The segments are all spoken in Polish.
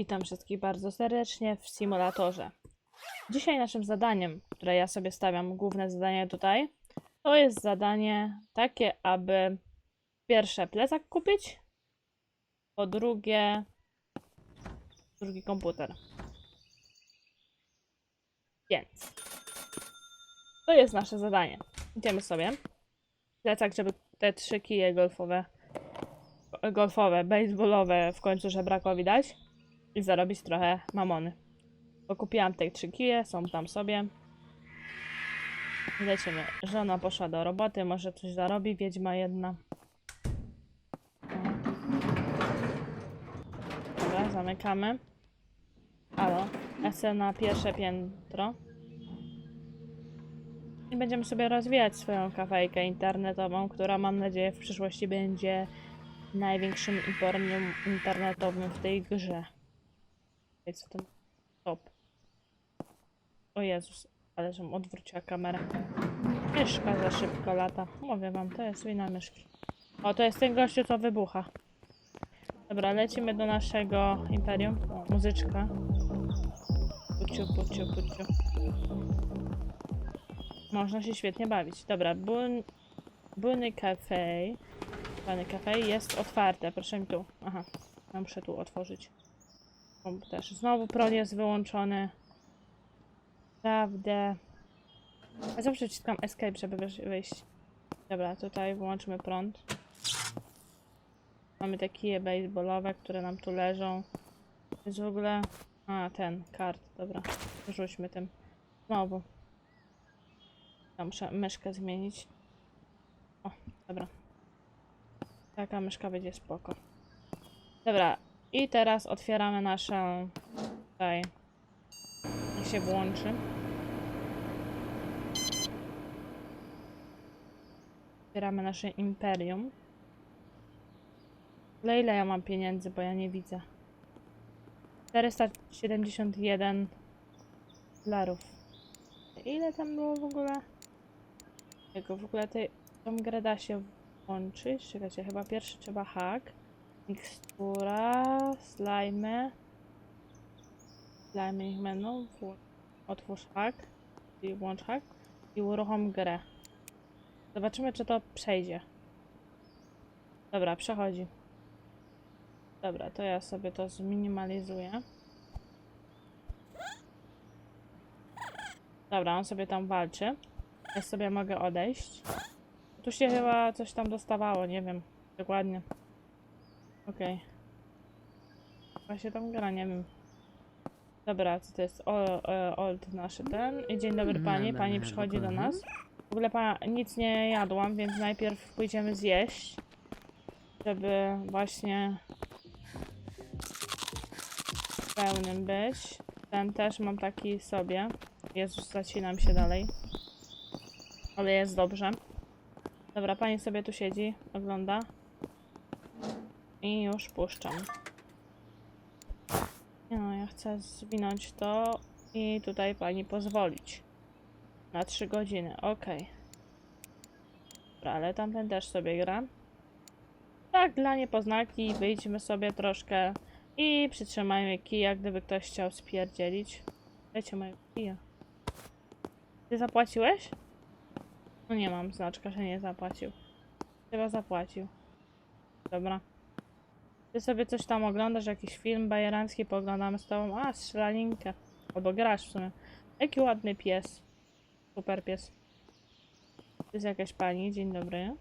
Witam wszystkich bardzo serdecznie w simulatorze. Dzisiaj naszym zadaniem, które ja sobie stawiam, główne zadanie tutaj, to jest zadanie takie, aby pierwsze plecak kupić, po drugie drugi komputer. Więc to jest nasze zadanie. Idziemy sobie. Plecak, żeby te trzy kije golfowe, golfowe, baseballowe w końcu żebrakowi dać i zarobić trochę mamony. Bo kupiłam te trzy kije, są tam sobie. Lecimy. Żona poszła do roboty, może coś zarobi, wiedźma jedna. Dobra, zamykamy. Halo, ja na pierwsze piętro. I będziemy sobie rozwijać swoją kafejkę internetową, która mam nadzieję w przyszłości będzie największym emporium internetowym w tej grze. Jest w tym top. O Jezus, ale żem odwróciła kamerę. Myszka za szybko lata. Mówię wam, to jest wina myszki. O, to jest ten gościu, co wybucha. Dobra, lecimy do naszego imperium. Muzyczka. Puciu, puciu, puciu. Można się świetnie bawić. Dobra, bun... Buny Cafe. Buny Cafe jest otwarte. Proszę mi tu. Aha, ja muszę tu otworzyć komputerze. Znowu prąd jest wyłączony. Prawdę. Ja zawsze wciskam escape, żeby wyjść. Dobra, tutaj wyłączmy prąd. Mamy te kije baseballowe, które nam tu leżą. Jest w ogóle... A, ten, kart, dobra. Rzućmy tym. Znowu. Ja muszę myszkę zmienić. O, dobra. Taka myszka będzie spoko. Dobra, i teraz otwieramy naszą. Tutaj. Niech się włączy. Otwieramy nasze imperium. Ale ile ja mam pieniędzy, bo ja nie widzę. 471 dolarów. Ile tam było w ogóle? Jego w ogóle tej, tą grę da się włączyć. Czekajcie, chyba pierwszy trzeba hack. Mikstura, slajmy. Slajmy ich będą. Otwórz hack. I włącz hack. I uruchom grę. Zobaczymy, czy to przejdzie. Dobra, przechodzi. Dobra, to ja sobie to zminimalizuję. Dobra, on sobie tam walczy. Ja sobie mogę odejść. Tu się chyba coś tam dostawało, nie wiem dokładnie. Okej. Okay. się tam gra, nie wiem. Dobra, co to jest? O, e, old naszy ten. I Dzień dobry pani, pani przychodzi do nas. W ogóle pa, nic nie jadłam, więc najpierw pójdziemy zjeść. Żeby właśnie pełnym być. Ten też mam taki sobie. Jezus, zacinam się dalej. Ale jest dobrze. Dobra, pani sobie tu siedzi, ogląda. I już puszczam. No, ja chcę zwinąć to i tutaj pani pozwolić. Na 3 godziny, ok. Dobra, ale tamten też sobie gra. Tak, dla niepoznaki wyjdźmy sobie troszkę i przytrzymajmy kija, gdyby ktoś chciał spierdzielić. Dajcie mojego kija. Ty zapłaciłeś? No nie mam znaczka, że nie zapłacił. Chyba zapłacił. Dobra. Ty sobie coś tam oglądasz, jakiś film bajerancki, pooglądamy z tobą. A, strzelaninkę. Albo grasz w sumie. Jaki ładny pies. Super pies. To jest jakaś pani, dzień dobry.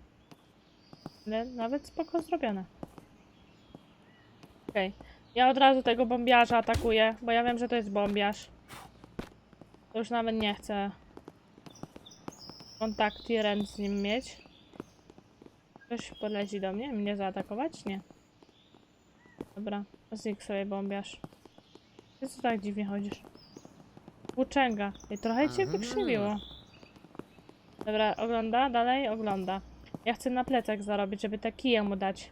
Ale nawet spoko zrobione. Okej. Ja od razu tego bombiarza atakuję, bo ja wiem, że to jest bombiarz. To już nawet nie chcę kontakt i ręcz z nim mieć. Ktoś podleci do mnie? Mnie zaatakować? Nie. Dobra, znik sobie bombiarz. Ty co tak dziwnie chodzisz? Włóczęga. I trochę cię Aha. wykrzywiło. Dobra, ogląda, dalej ogląda. Ja chcę na plecak zarobić, żeby te kije mu dać.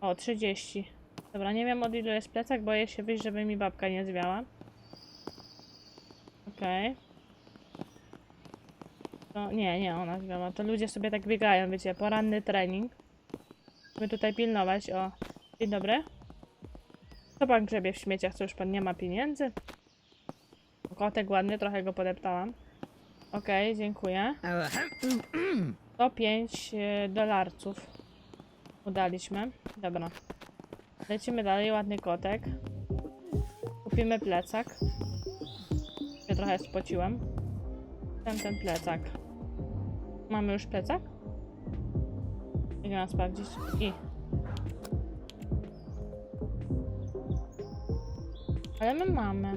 O, 30. Dobra, nie wiem od ilu jest plecak, boję się wyjść, żeby mi babka nie zwiała. Okej. To nie, nie, ona zwiała. To ludzie sobie tak biegają, wiecie, poranny trening. Musimy tutaj pilnować, o. Dzień dobry. Co pan grzebie w śmieciach, co już pan nie ma pieniędzy? Kotek ładny, trochę go podeptałam. Okej, dziękuję. To 5 e, dolarców. Udaliśmy. Dobra. Lecimy dalej, ładny kotek. Kupimy plecak. Się trochę spociłem. Ten, ten plecak. Mamy już plecak? Idę sprawdzić. I. Ale my mamy.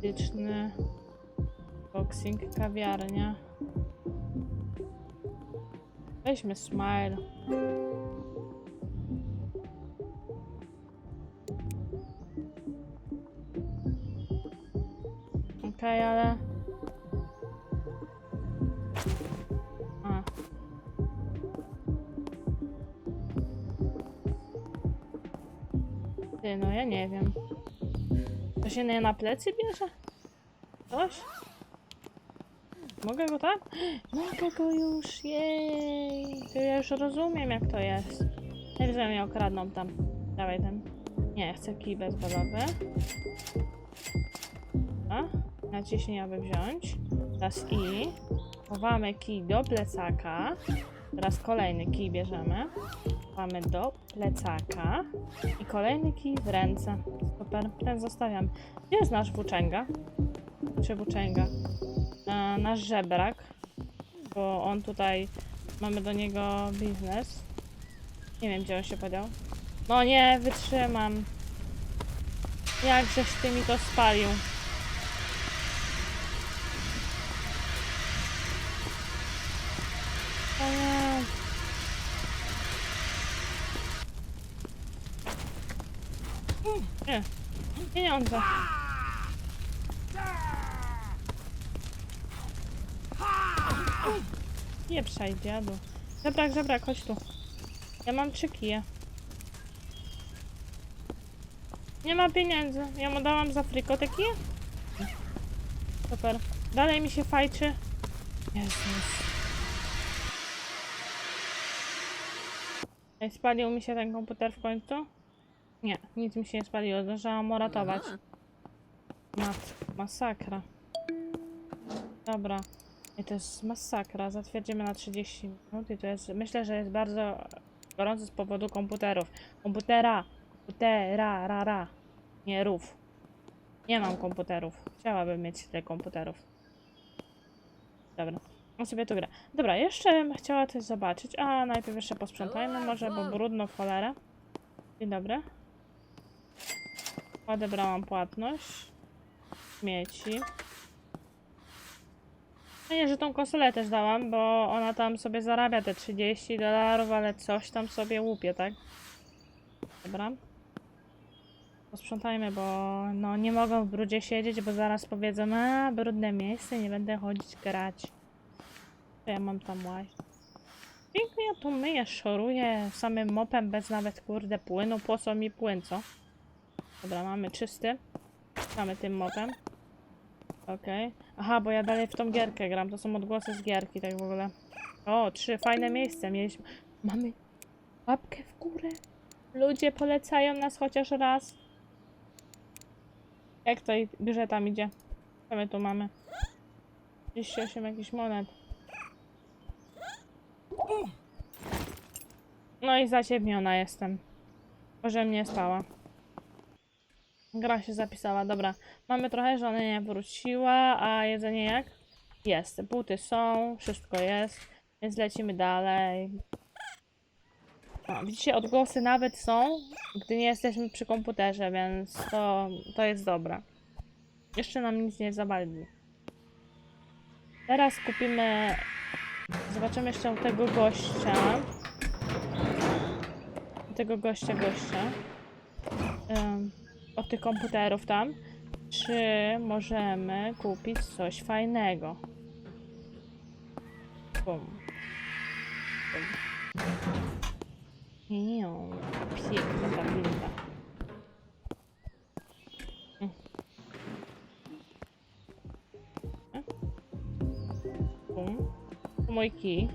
Fizyczny boxing, kawiarnia. Weźmy smile. Okej, ale... Ty, no ja nie wiem. To się nie na plecy bierze? Coś? Mogę go tak? Mogę go już, jej! To ja już rozumiem jak to jest. Jak że mnie okradną tam. Dawaj ten. Nie, chcę kij bezbalowy. A? Naciśnij, aby wziąć. Teraz i. Chowamy kij do plecaka. Teraz kolejny kij bierzemy. Chowamy do plecaka. I kolejny kij w ręce. Super, ten zostawiam. Gdzie jest nasz włóczęga? Czy włóczęga? E, nasz żebrak. Bo on tutaj... Mamy do niego biznes. Nie wiem, gdzie on się podział. No nie, wytrzymam. Jakżeś ty mi to spalił. O nie. Nie. Pieniądze. Nie przej, dziadu. Żebrak, żebrak, chodź tu. Ja mam trzy kije. Nie ma pieniędzy. Ja mu dałam za friko te kije? Super. Dalej mi się fajczy. Jezus. Spalił mi się ten komputer w końcu? Nie, nic mi się nie spaliło. Zdążyłam uratować. Mat, masakra. Dobra. I to jest masakra. Zatwierdzimy na 30 minut i to jest... Myślę, że jest bardzo gorąco z powodu komputerów. Komputera! Komputera, ra, ra. Nie, rów. Nie mam komputerów. Chciałabym mieć tyle komputerów. Dobra. On sobie tu gra. Dobra, jeszcze bym chciała coś zobaczyć. A, najpierw jeszcze posprzątajmy może, bo brudno w cholerę. Dzień dobry. Odebrałam płatność. Śmieci. No nie, że tą konsolę też dałam, bo ona tam sobie zarabia te 30 dolarów, ale coś tam sobie łupie, tak? Dobra. Posprzątajmy, bo no nie mogą w brudzie siedzieć, bo zaraz powiedzą, a brudne miejsce, nie będę chodzić grać. To ja mam tam łaj. Pięknie ja tu myję, szoruję samym mopem bez nawet kurde płynu. Po co mi płyn, co? Dobra, mamy czysty. Mamy tym mopem. Okej. Aha, bo ja dalej w tą gierkę gram. To są odgłosy z gierki, tak w ogóle. O, trzy fajne miejsce mieliśmy. Mamy łapkę w górę. Ludzie polecają nas chociaż raz. Jak to grze tam idzie? Co my tu mamy? 38 jakichś monet. No i zaciemniona jestem. Może mnie spała. Gra się zapisała, dobra. Mamy trochę, że ona nie wróciła, a jedzenie jak? Jest. Buty są, wszystko jest, więc lecimy dalej. O, widzicie, odgłosy nawet są, gdy nie jesteśmy przy komputerze, więc to, to jest dobre. Jeszcze nam nic nie zawali. Teraz kupimy... Zobaczymy jeszcze tego gościa. Tego gościa, gościa. Ym, od tych komputerów tam. Czy możemy kupić coś fajnego? Bum. Bum. Piękna ta winda. Mm. Tu mój kij.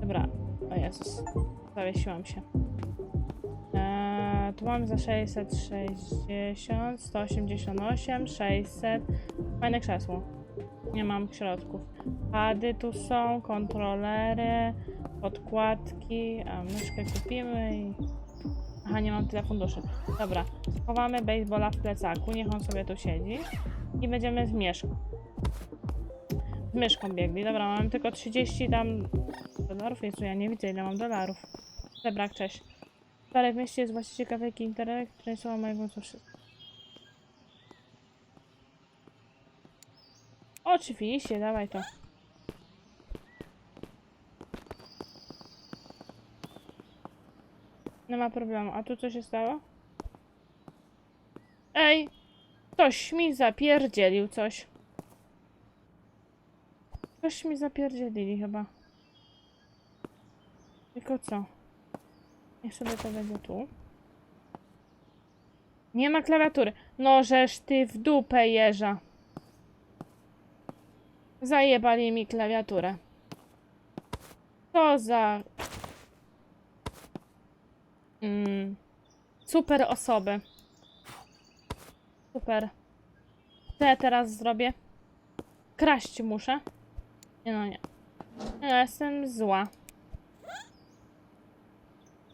Dobra. O Jezus. Zawiesiłam się. Tu mam za 660, 188, 600. Fajne krzesło. Nie mam środków. Pady tu są, kontrolery, podkładki, a myszkę kupimy i... Aha, nie mam tyle funduszy. Dobra, schowamy baseballa w plecaku, niech on sobie tu siedzi. I będziemy z myszką. Z myszką biegli. Dobra, mam tylko 30 tam dolarów. Jezu, ja nie widzę ile mam dolarów. Zebrak, cześć. Wczoraj w mieście jest właściciel kafejki internet, której słowa mojego co wszystko. Oczywiście, dawaj to. Nie ma problemu. A tu co się stało? Ej! Ktoś mi zapierdzielił coś. Coś mi zapierdzielili chyba. Tylko co? Niech sobie to będzie tu. Nie ma klawiatury. No żeż ty w dupę jeża. Zajebali mi klawiaturę. Co za... Mm. Super osoby. Super. Co ja teraz zrobię? Kraść muszę. Nie no nie. Ja jestem zła.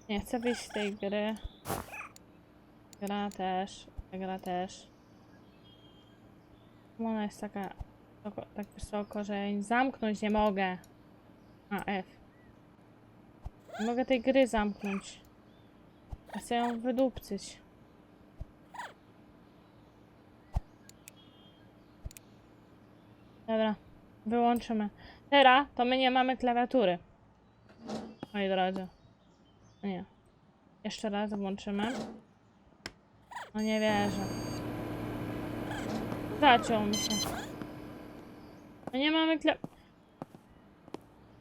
Nie chcę wyjść z tej gry. Gra też. Gra też. Ona jest taka tak wysoko, że zamknąć nie mogę. A, F. Nie mogę tej gry zamknąć. Ja chcę ją wydupcyć. Dobra, wyłączymy. Teraz to my nie mamy klawiatury. Moi drodzy. Nie. Jeszcze raz włączymy. No nie wierzę. Zaciął mi się. No nie mamy kla...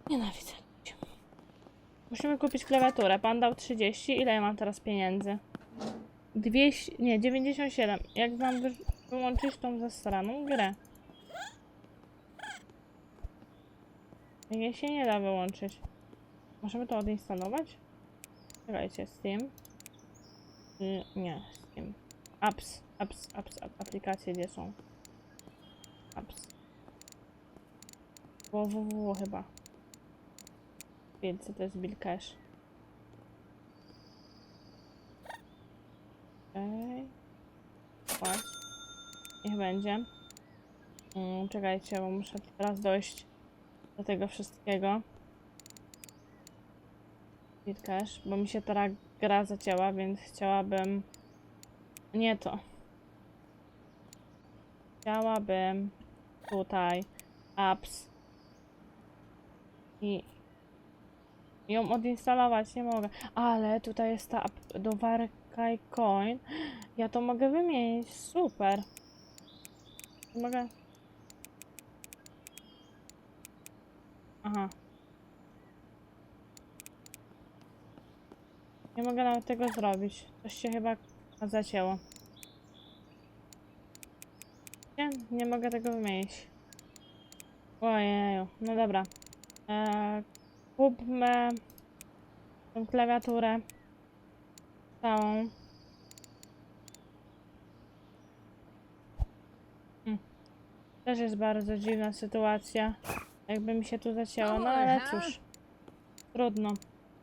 Nienawidzę. Musimy kupić klawiaturę. Pan dał 30. Ile ja mam teraz pieniędzy? 200... Nie, 97. Jak mam wy... wyłączyć tą zasraną grę? Jej się nie da wyłączyć. Możemy to odinstalować? Czekajcie, Steam. Y, nie, Steam. Apps, apps, apps, ap- aplikacje gdzie są? Apps. www chyba. Więc to jest Bill Cash. Okej. Okay. Niech będzie. Mm, czekajcie, bo muszę teraz dojść do tego wszystkiego. Cash, bo mi się ta gra zacięła, więc chciałabym... Nie to. Chciałabym tutaj apps i ją odinstalować nie mogę. Ale tutaj jest ta app do Warkaj Coin. Ja to mogę wymienić. Super. Mogę. Aha. Nie mogę nawet tego zrobić. Coś się chyba zacięło. Nie, nie mogę tego wymienić. Ojeju, no dobra. Eee, kupmy tą klawiaturę całą. Hmm. Też jest bardzo dziwna sytuacja. Jakby mi się tu zacięło, no ale cóż. Trudno.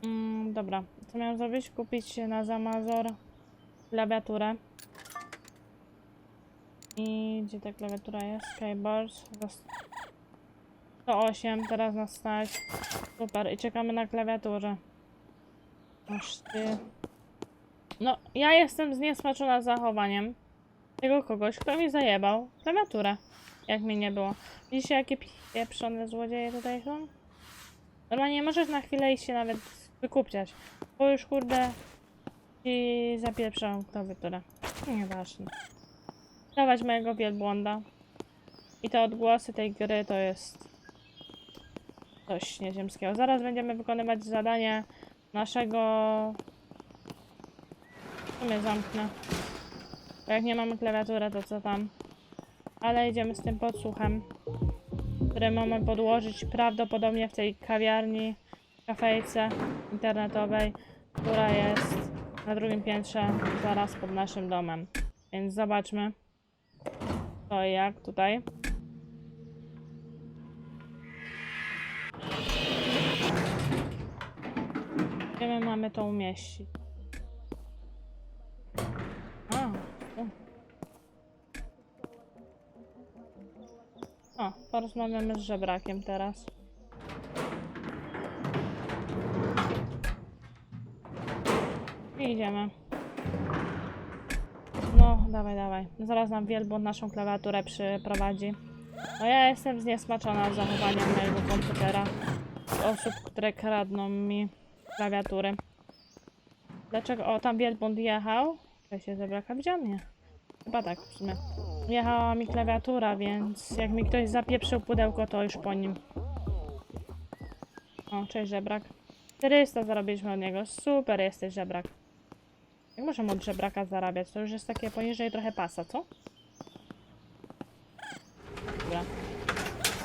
Mm, dobra, co miałem zrobić? Kupić na Zamazor klawiaturę. I gdzie ta klawiatura jest? Keyboard. Za 108, teraz na stać. Super, i czekamy na klawiaturę. Aż ty. No, ja jestem zniesmaczona zachowaniem tego kogoś, kto mi zajebał klawiaturę. Jak mi nie było. Widzicie, jakie pieprzone złodzieje tutaj są? Normalnie nie możesz na chwilę iść się nawet wykupciać. Bo już kurde i zapieprzą klawiaturę. Nieważne. Dawać mojego wielbłąda. I te odgłosy tej gry to jest coś nieziemskiego. Zaraz będziemy wykonywać zadanie naszego... Tu mnie zamknę. Bo jak nie mamy klawiatury, to co tam? Ale idziemy z tym podsłuchem. które mamy podłożyć prawdopodobnie w tej kawiarni, kafejce internetowej, która jest na drugim piętrze, zaraz pod naszym domem. Więc zobaczmy, co i jak tutaj. Gdzie my mamy to umieścić? A, tu. O, porozmawiamy z żebrakiem teraz. Idziemy. No, dawaj, dawaj. Zaraz nam wielbłąd naszą klawiaturę przyprowadzi. No ja jestem zniesmaczona zachowaniem mojego komputera. Osób, które kradną mi klawiatury. Dlaczego? O, tam wielbłąd jechał. Ja się zebraka widział mnie. Chyba tak w sumie. Jechała mi klawiatura, więc jak mi ktoś zapieprzył pudełko, to już po nim. O, cześć żebrak. 400 zarobiliśmy od niego. Super jesteś żebrak. Jak możemy od żebraka zarabiać? To już jest takie poniżej trochę pasa, co? Dobra.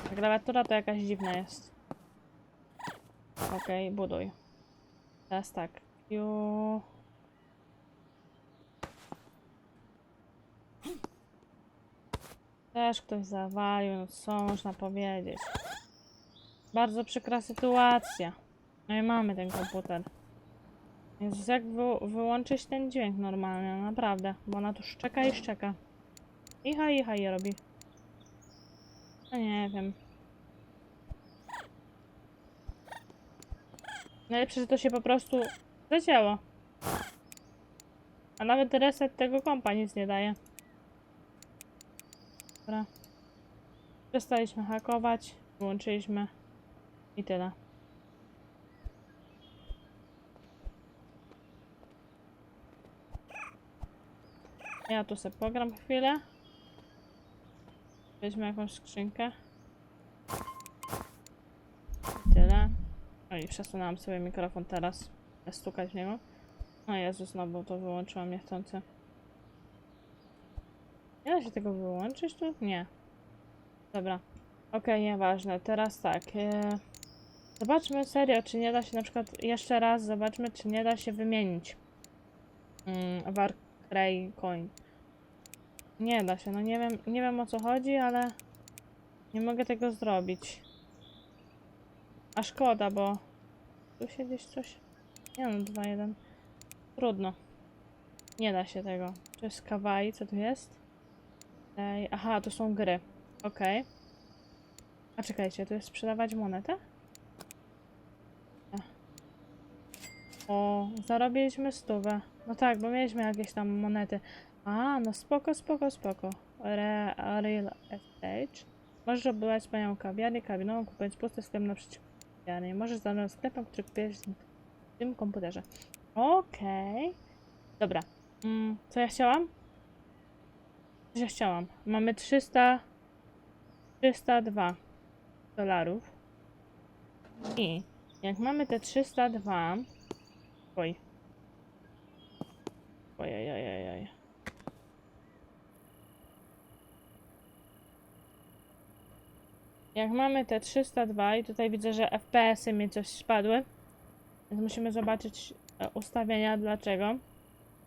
Ta klawiatura to jakaś dziwna jest. Okej, buduj. Teraz tak. Ju... Też ktoś zawalił, no co można powiedzieć. Bardzo przykra sytuacja. No i mamy ten komputer. Więc jak wy wyłączyć ten dźwięk normalnie, no naprawdę. Bo ona tu szczeka i szczeka. Icha, icha je robi. No nie wiem. Najlepsze, że to się po prostu zacięło. A nawet reset tego kompa nic nie daje. Dobra. Przestaliśmy hakować, wyłączyliśmy i tyle. Ja tu sobie pogram chwilę. Weźmy jakąś skrzynkę. I tyle. No i przesunęłam sobie mikrofon teraz. Stukać w niego. O Jezu, znowu to wyłączyłam niechcący. Nie da się tego wyłączyć tu? Nie. Dobra. Okej, nieważne. Teraz tak. E... Zobaczmy serio, czy nie da się na przykład jeszcze raz zobaczmy, czy nie da się wymienić. Mm, Warcry Coin. Nie da się, no nie wiem, nie wiem o co chodzi, ale nie mogę tego zrobić. A szkoda, bo tu się gdzieś coś. Nie no, 2-1. Trudno. Nie da się tego. To jest kawaii, co tu jest? Ej, aha, to są gry. Okej. A czekajcie, tu jest sprzedawać monetę? O, zarobiliśmy stówę. No tak, bo mieliśmy jakieś tam monety. A, no spoko, spoko, spoko. Re, real estate. Możesz obywać wspaniałą kawiarnię, kabinową, kupując pusty sklep naprzeciwko kawiarni. Możesz zarządzać sklepem, który kupujesz w tym komputerze. Okej. Dobra. Mm, co ja chciałam? Co ja chciałam? Mamy 300... 302 dolarów. I jak mamy te 302... Oj. Ojej, ojej, ojej. Jak mamy te 302 i tutaj widzę, że FPS-y mi coś spadły. Więc musimy zobaczyć e, ustawienia dlaczego.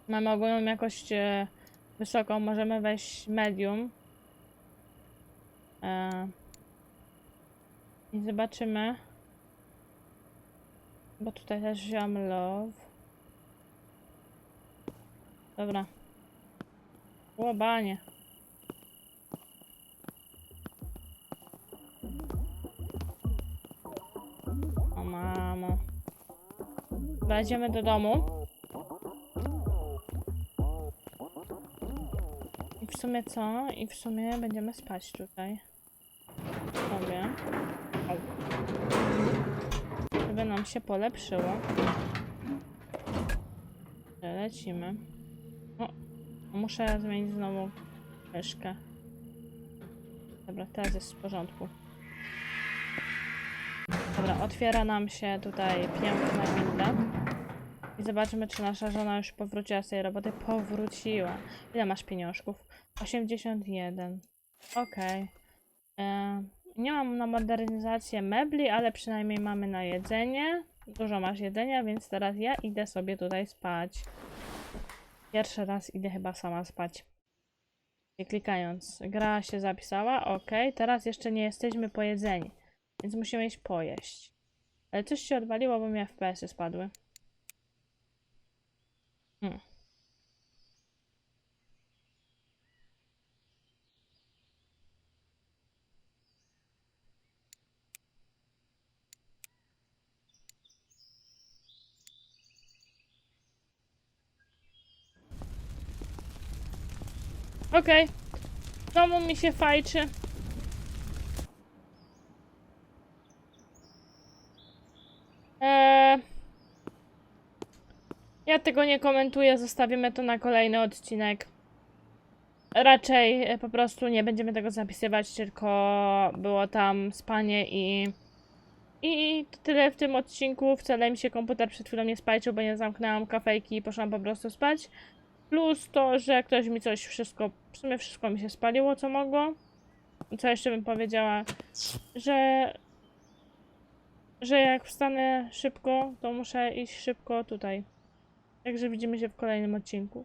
Mamy ogólną jakość e, wysoką, możemy wejść medium. E, I zobaczymy. Bo tutaj też wziąłem love. Dobra. Łobanie. O mamo. Wejdziemy do domu. I w sumie co? I w sumie będziemy spać tutaj. Sobie. O. Żeby nam się polepszyło. Lecimy. O, muszę zmienić znowu myszkę. Dobra, teraz jest w porządku. Dobra, otwiera nam się tutaj piękna winda. I zobaczymy, czy nasza żona już powróciła z tej roboty. Powróciła. Ile masz pieniążków? 81. Okej. E, Nie mam na modernizację mebli, ale przynajmniej mamy na jedzenie. Dużo masz jedzenia, więc teraz ja idę sobie tutaj spać. Pierwszy raz idę chyba sama spać. Nie klikając. Gra się zapisała. Ok, teraz jeszcze nie jesteśmy po jedzeniu. Więc musimy iść pojeść. Ale coś się odwaliło, bo mi FPS-y spadły. Hmm. Okej. Znowu mi się fajczy. Eee, ja tego nie komentuję, zostawimy to na kolejny odcinek. Raczej e, po prostu nie będziemy tego zapisywać, tylko było tam spanie i. I to tyle w tym odcinku. Wcale mi się komputer przed chwilą nie spajczył, bo nie zamknęłam kafejki i poszłam po prostu spać. Plus to, że ktoś mi coś wszystko, w sumie wszystko mi się spaliło, co mogło. Co jeszcze bym powiedziała, że, że jak wstanę szybko, to muszę iść szybko tutaj. Także widzimy się w kolejnym odcinku.